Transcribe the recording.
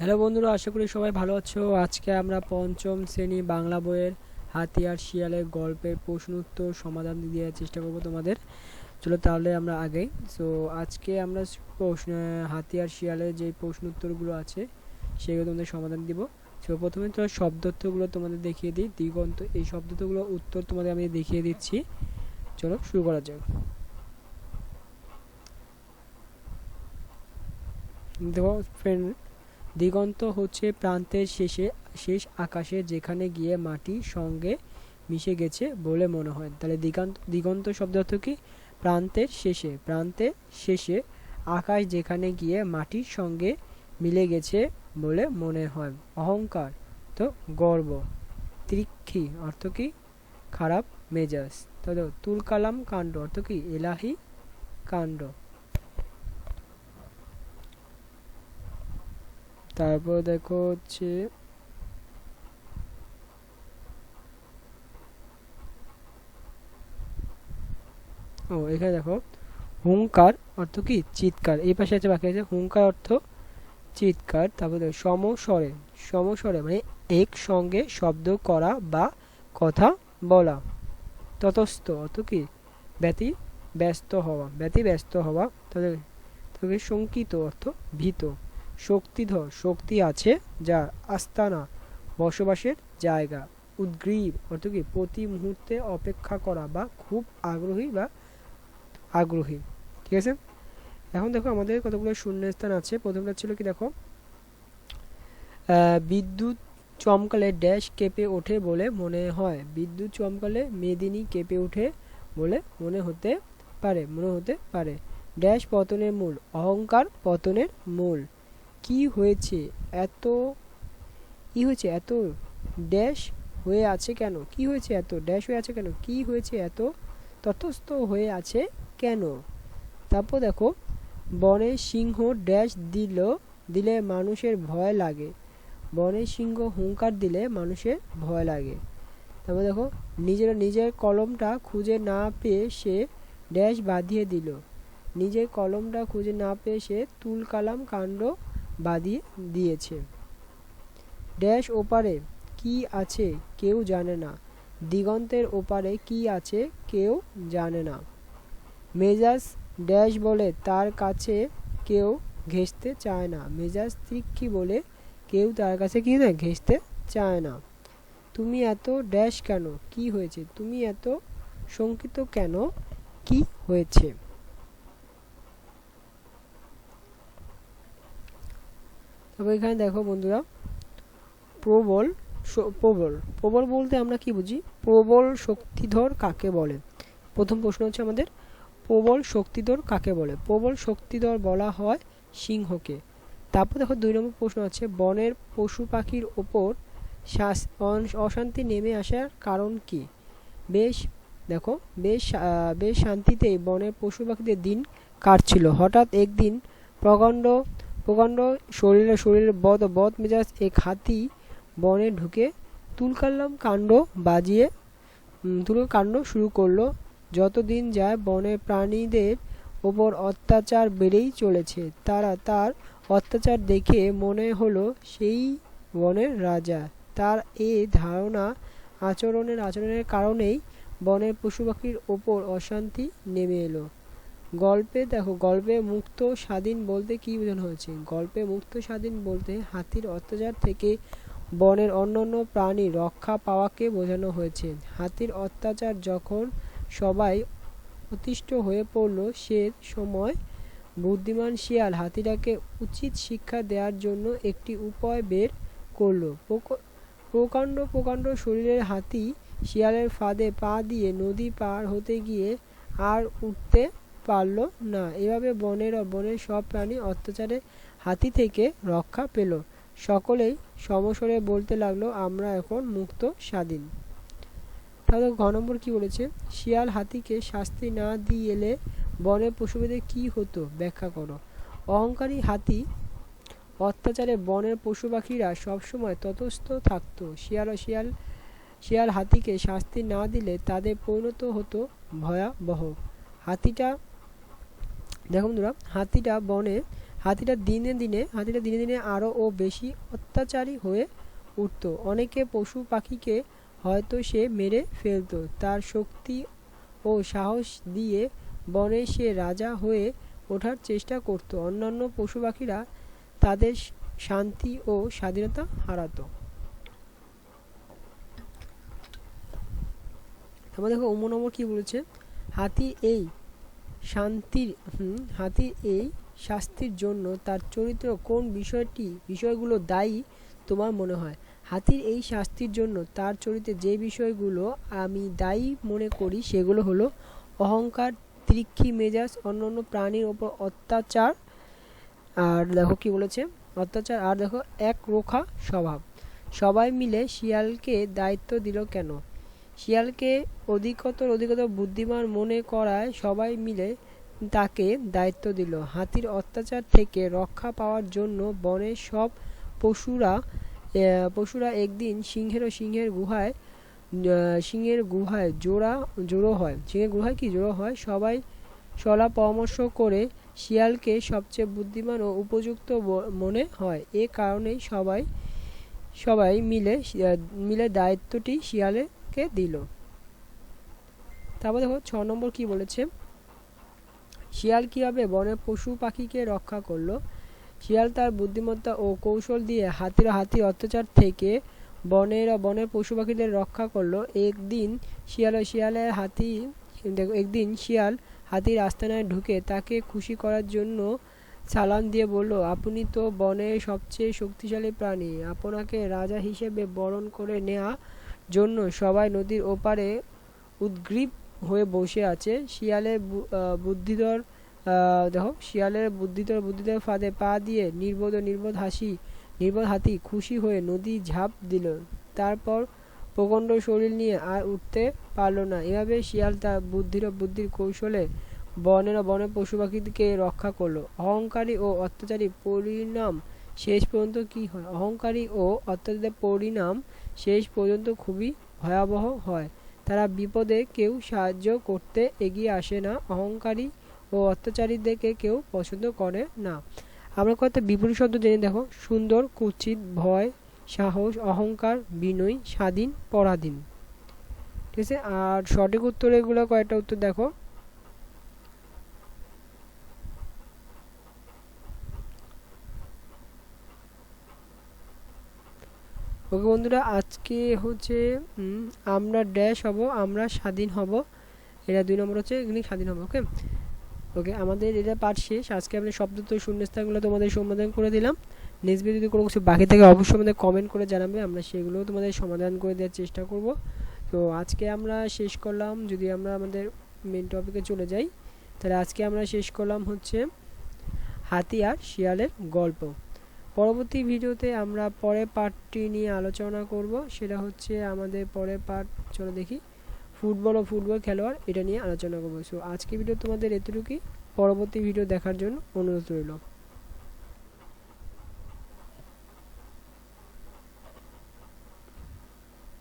Hello বন্ধুরা, আশা করি সবাই ভালো আছো। আজকে আমরা পঞ্চম শ্রেণি বাংলা বইয়ের হাতি আর শিয়ালের গল্পের প্রশ্ন উত্তর সমাধান দেওয়ার চেষ্টা করব তোমাদের। চলো তাহলে আমরা আগে। সো আজকে আমরা প্রশ্ন হাতি আর শিয়ালের যে প্রশ্ন উত্তরগুলো আছে, সেগুলো তোমাদের সমাধান দিব। সো প্রথমে তো শব্দার্থগুলো তোমাদের দেখিয়ে দিই। দিগন্ত, এই শব্দার্থগুলো উত্তর তোমাদের আমি দেখিয়ে দিচ্ছি। চলো, শুরু করা যাক। দেখো ফ্রেন্ড দিগন্ত হচ্ছে প্রান্তের শেষে, শেষ আকাশে যেখানে গিয়ে মাটি সঙ্গে মিশে গেছে বলে মনে হয়। তাহলে দিগন্ত দিগন্ত শব্দ অর্থ কি? প্রান্তের শেষে প্রান্তের শেষে আকাশ যেখানে গিয়ে মাটির সঙ্গে মিলে গেছে বলে মনে হয়। অহংকার তো গর্ব। ত্রিক্ষি অর্থ কি? খারাপ মেজাজ। তাহলে তুলকালাম কাণ্ড অর্থ কি? এলাহি কাণ্ড। তারপর দেখো হচ্ছে ও, এখানে দেখো হুঙ্কার অর্থ কি? চিৎকার। এই পাশে আছে বাকি আছে হুঙ্কার অর্থ চিৎকার। তারপর দেখো, সমস্বরে। সমস্বরে মানে এক সঙ্গে শব্দ করা বা কথা বলা। ততস্থ অর্থ কি? ব্যতি ব্যস্ত হওয়া। ব্যতি ব্যস্ত হওয়া। তাদের শঙ্কিত অর্থ ভীত। শক্তিধর শক্তি আছে যার আস্তানা, বসবাসের জায়গা, উদ্গ্রীব, অর্থ কি প্রতি মুহূর্তে অপেক্ষা করা বা খুব আগ্রহী বা আগ্রহী। ঠিক আছে? এখন দেখো আমাদের কতগুলো শূন্যস্থান আছে। প্রথমটা ছিল কি দেখো? বিদ্যুৎ চমকালে ড্যাশ কেঁপে ওঠে বলে মনে হয়। বিদ্যুৎ চমকালে মেদিনী কেঁপে ওঠে বলে মনে হতে পারে, মনে হতে পারে। ড্যাশ পতনের মূল, অহংকার পতনের মূল। কি হয়েছে? এত কি হয়েছে? এত ড্যাশ হয়ে আছে কেন? কি হয়েছে এত ড্যাশ হয়ে আছে কেন? কি হয়েছে এত ততস্থ হয়ে আছে কেন? তারপর দেখো, বনে সিংহ ড্যাশ দিল, দিলে মানুষের ভয় লাগে। বনে সিংহ হুঙ্কার দিলে মানুষের ভয় লাগে। তারপর দেখো, নিজের নিজের কলমটা খুঁজে না পেয়ে সে ড্যাশ বাঁধিয়ে দিল। নিজের কলমটা খুঁজে না পেয়ে সে তুল, কালাম, কাণ্ড বাঁধিয়ে দিয়েছে। ড্যাশ ওপারে কি আছে কেউ জানে না। দিগন্তের ওপারে কি আছে কেউ জানে না। মেজাজ ড্যাশ বলে তার কাছে কেউ ঘেঁষতে চায় না। মেজাজ ত্রিক্ষি বলে কেউ তার কাছে কি না, ঘেঁষতে চায় না। তুমি এত ড্যাশ কেন? কি হয়েছে? তুমি এত শঙ্কিত কেন? কি হয়েছে? তবে এখানে দেখো বন্ধুরা, প্রবল প্রবল। প্রবল বলতে আমরা কি বুঝি? প্রবল শক্তিধর কাকে বলে? প্রথম প্রশ্ন হচ্ছে আমাদের, প্রবল শক্তিধর কাকে বলে? প্রবল শক্তিধর বলা হয় সিংহকে। তারপর দেখো দুই নম্বর প্রশ্ন আছে, বনের পশু পাখির ওপর অশান্তি নেমে আসার কারণ কি? বেশ, দেখো, বেশ বেশ শান্তিতেই বনের পশু পাখিদের দিন কাটছিল। হঠাৎ একদিন প্রকাণ্ড প্রকাণ্ড শরীরে শরীরের বদ বদ মেজাজ এক হাতি বনে ঢুকে তুলকাল্লাম কাণ্ড বাজিয়ে তুল কাণ্ড শুরু করল। যতদিন যায় বনের প্রাণীদের ওপর অত্যাচার বেড়েই চলেছে। তারা তার অত্যাচার দেখে মনে হলো সেই বনের রাজা। তার এ ধারণা আচরণের আচরণের কারণেই বনের পশু পাখির ওপর অশান্তি নেমে এলো। গল্পে দেখো, গল্পে মুক্ত স্বাধীন বলতে কি বোঝানো হয়েছে? গল্পে মুক্ত স্বাধীন বলতে হাতির অত্যাচার থেকে বনের অন্যান্য প্রাণী রক্ষা পাওয়াকে বোঝানো হয়েছে। হাতির অত্যাচার যখন সবাই অতিষ্ঠ হয়ে পড়ল, সে সময় বুদ্ধিমান শিয়াল হাতিটাকে উচিত শিক্ষা দেওয়ার জন্য একটি উপায় বের করল। প্রকাণ্ড প্রকাণ্ড শরীরের হাতি শিয়ালের ফাঁদে পা দিয়ে নদী পার হতে গিয়ে আর উঠতে পারল না। এভাবে বনের বনের সব প্রাণী অত্যাচারে হাতি থেকে রক্ষা পেল। সকলেই সমস্বরে বলতে লাগল, আমরা এখন মুক্ত, স্বাধীন। তাহলে ঘ নম্বর কি বলেছে? শিয়াল হাতিকে শাস্তি না দিয়ে এলে বনের পশুপাখিদের কি হতো? ব্যাখ্যা করো। অহংকারী হাতি অত্যাচারে বনের পশু পাখিরা সবসময় ততস্থ থাকতো। শিয়াল ও শিয়াল শিয়াল হাতিকে শাস্তি না দিলে তাদের পরিণত হতো ভয়াবহ। হাতিটা দেখো বন্ধুরা, হাতিটা বনে, হাতিটা দিনে দিনে, হাতিটা দিনে দিনে আরও ও বেশি অত্যাচারী হয়ে উঠত। অনেকে পশু পাখিকে হয়তো সে মেরে ফেলতো। তার শক্তি ও সাহস দিয়ে বনে সে রাজা হয়ে ওঠার চেষ্টা করত। অন্যান্য পশু পাখিরা তাদের শান্তি ও স্বাধীনতা হারাতো। তারপর দেখো অমর নম্বর কি বলেছে? হাতি এই শান্তির, হুম হাতি এই শাস্তির জন্য তার চরিত্র কোন বিষয়টি, বিষয়গুলো দায়ী তোমার মনে হয়? হাতির এই শাস্তির জন্য তার চরিত্রে যে বিষয়গুলো আমি দায়ী মনে করি সেগুলো হলো অহংকার, ত্রিক্ষি মেজাজ, অন্যান্য প্রাণীর ওপর অত্যাচার, আর দেখো কি বলেছে? অত্যাচার, আর দেখো এক রোখা স্বভাব। সবাই মিলে শিয়ালকে দায়িত্ব দিল কেন? শিয়ালকে অধিকতর অধিকতর বুদ্ধিমান মনে করায় সবাই মিলে তাকে দায়িত্ব দিল। হাতির অত্যাচার থেকে রক্ষা পাওয়ার জন্য বনের সব পশুরা পশুরা একদিন সিংহের ও সিংহের গুহায় সিংহের গুহায় জোড়া, জোড়ো হয়। সিংহের গুহায় কি? জোড়ো হয়। সবাই সলা পরামর্শ করে শিয়ালকে সবচেয়ে বুদ্ধিমান ও উপযুক্ত মনে হয়। এ কারণেই সবাই সবাই মিলে মিলে দায়িত্বটি শিয়ালকে দিল? তারপর দেখো, ছ নম্বর কি বলেছে? শিয়াল কীভাবে বনের পশু পাখিকে রক্ষা করল? শিয়াল তার বুদ্ধিমত্তা ও কৌশল দিয়ে হাতির হাতির অত্যাচার থেকে বনের বনের পশু পাখিদের রক্ষা করল। একদিন শিয়াল শিয়ালের হাতি, দেখো, একদিন শিয়াল হাতির আস্তানায় ঢুকে তাকে খুশি করার জন্য সালাম দিয়ে বলল, আপনি তো বনের সবচেয়ে শক্তিশালী প্রাণী। আপনাকে রাজা হিসেবে বরণ করে নেওয়া জন্য সবাই নদীর ওপারে উদ্গ্রীব হয়ে বসে আছে। শিয়ালের বুদ্ধিধর দেখো, শিয়ালের বুদ্ধিধর বুদ্ধিধর ফাঁদে পা দিয়ে নির্বোধ নির্বোধ হাসি, নির্বোধ হাতি খুশি হয়ে নদী ঝাঁপ দিল। তারপর প্রকাণ্ড শরীর নিয়ে আর উঠতে পারল না। এভাবে শিয়াল তার বুদ্ধির বুদ্ধির কৌশলে বনের বনের পশু পাখিকে রক্ষা করল। অহংকারী ও অত্যাচারী পরিণাম শেষ পর্যন্ত কি হয়? অহংকারী ও অত্যাচারের পরিণাম শেষ পর্যন্ত খুবই ভয়াবহ হয়। তারা বিপদে কেউ সাহায্য করতে এগিয়ে আসে না। অহংকারী ও অত্যাচারীদেরকে কেউ পছন্দ করে না। আমরা কয়েকটা বিপরীত শব্দ জেনে দেখো। সুন্দর কুচিত ভয়, সাহস, অহংকার, বিনয়, স্বাধীন, পরাধীন। ঠিক আছে? আর সঠিক উত্তর এগুলো কয়েকটা উত্তর দেখো। ওকে বন্ধুরা, আজকে হচ্ছে আমরা ড্যাশ হব, আমরা স্বাধীন হব। এটা দুই নম্বর হচ্ছে এখানে স্বাধীন হব ওকে ওকে আমাদের এটা পাঠ শেষ। আজকে আমি শব্দ তো শূন্যস্থানগুলো তোমাদের সমাধান করে দিলাম। নেক্সট যদি কোনো কিছু বাকি থাকে, অবশ্যই আমাদের কমেন্ট করে জানাবে। আমরা সেগুলোও তোমাদের সমাধান করে দেওয়ার চেষ্টা করব। তো আজকে আমরা শেষ করলাম। যদি আমরা আমাদের মেন টপিকে চলে যাই, তাহলে আজকে আমরা শেষ করলাম হচ্ছে হাতি শিয়ালের গল্প। পরবর্তী ভিডিওতে আমরা পরের পার্টটি নিয়ে আলোচনা করব। সেটা হচ্ছে আমাদের পরের পার্ট, চলো দেখি। ফুটবল ও ফুটবল খেলোয়াড়, এটা নিয়ে আলোচনা করব। সো আজকে ভিডিও তোমাদের এতটুকুই। পরবর্তী ভিডিও দেখার জন্য অনুরোধ রইল।